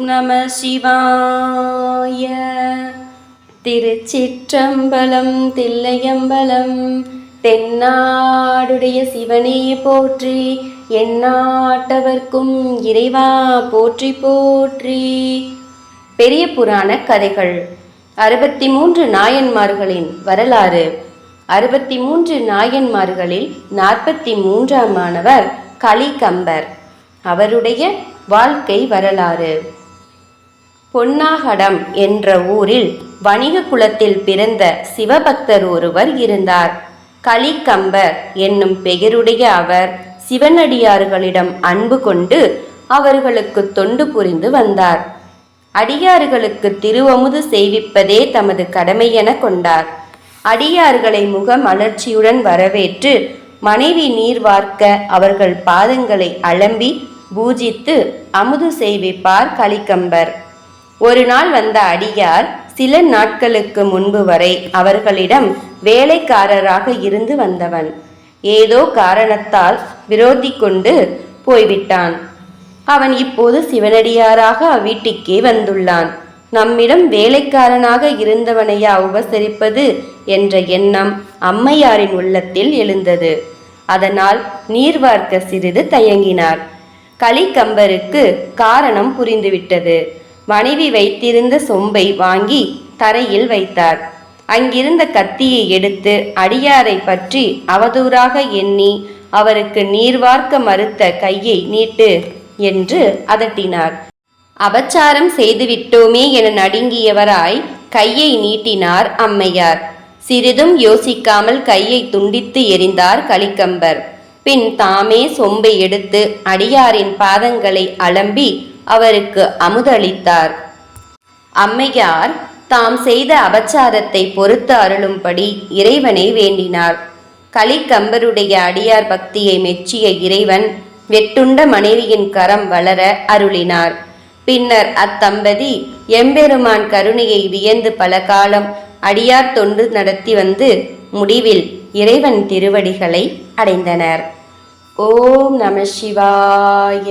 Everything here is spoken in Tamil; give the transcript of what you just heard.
ஓம் நம சிவாய. திருச்சிற்றம்பலம் தில்லையம்பலம் தென்னாடுடைய சிவனே போற்றி எந்நாட்டவர்க்கும் இறைவா போற்றி போற்றி. பெரிய புராண கதைகள். அறுபத்தி மூன்று நாயன்மார்களின் வரலாறு. அறுபத்தி மூன்று நாயன்மார்களில் நாற்பத்தி மூன்றாம் மாணவர் கலிகம்பர். அவருடைய வாழ்க்கை வரலாறு. பொன்னாகடம் என்ற ஊரில் வணிக குலத்தில் பிறந்த சிவபக்தர் ஒருவர் இருந்தார். கலிக்கம்பர் என்னும் பெயருடைய அவர் சிவனடியார்களிடம் அன்பு கொண்டு அவர்களுக்கு தொண்டு புரிந்து வந்தார். அடியார்களுக்கு திருவமுது செய்விப்பதே தமது கடமை என கொண்டார். அடியார்களை முக மலர்ச்சியுடன் வரவேற்று மனைவி நீர் வார்க்க அவர்கள் பாதங்களை அலம்பி பூஜித்து அமுது செய்விப்பார் கலிக்கம்பர் ஒரு நாள் வந்த அடியார் சில நாட்களுக்கு முன்பு வரை அவர்களிடம் வேலைக்காரராக இருந்து வந்தவன். ஏதோ காரணத்தால் விரோதி கொண்டு போய்விட்டான். அவன் இப்போது சிவனடியாராக அவ்வீட்டுக்கே வந்துள்ளான். நம்மிடம் வேலைக்காரனாக இருந்தவனையா உபசரிப்பது என்ற எண்ணம் அம்மையாரின் உள்ளத்தில் எழுந்தது. அதனால் நீர் வார்க்க சிறிது தயங்கினார். கலிக்கம்பருக்கு காரணம் புரிந்துவிட்டது. மனைவி வைத்திருந்த சொம்பை வாங்கி தரையில் வைத்தார். அங்கிருந்த கத்தியை எடுத்து அடியாரை பற்றி அவதூறாக எண்ணி அவருக்கு நீர்வார்க்க மறுத்த கையை நீட்டு என்று அதட்டினார். அபச்சாரம் செய்துவிட்டோமே என நடுங்கியவராய் கையை நீட்டினார் அம்மையார். சிறிதும் யோசிக்காமல் கையை துண்டித்து எறிந்தார் கலிக்கம்பர் பின் தாமே சொம்பை எடுத்து அடியாரின் பாதங்களை அலம்பி அவருக்கு அமுதளித்தார். அம்மையார் தாம் செய்த அபச்சாரத்தை பொறுத்து அருளும்படி இறைவனை வேண்டினார். கலிக்கம்பருடைய அடியார் பக்தியை மெச்சிய இறைவன் வெட்டுண்ட மனைவியின் கரம் வளர அருளினார். பின்னர் அத்தம்பதி எம்பெருமான் கருணையை வியந்து பல காலம் அடியார் தொண்டு நடத்தி வந்து முடிவில் இறைவன் திருவடிகளை அடைந்தனர். ஓம் நம சிவாய.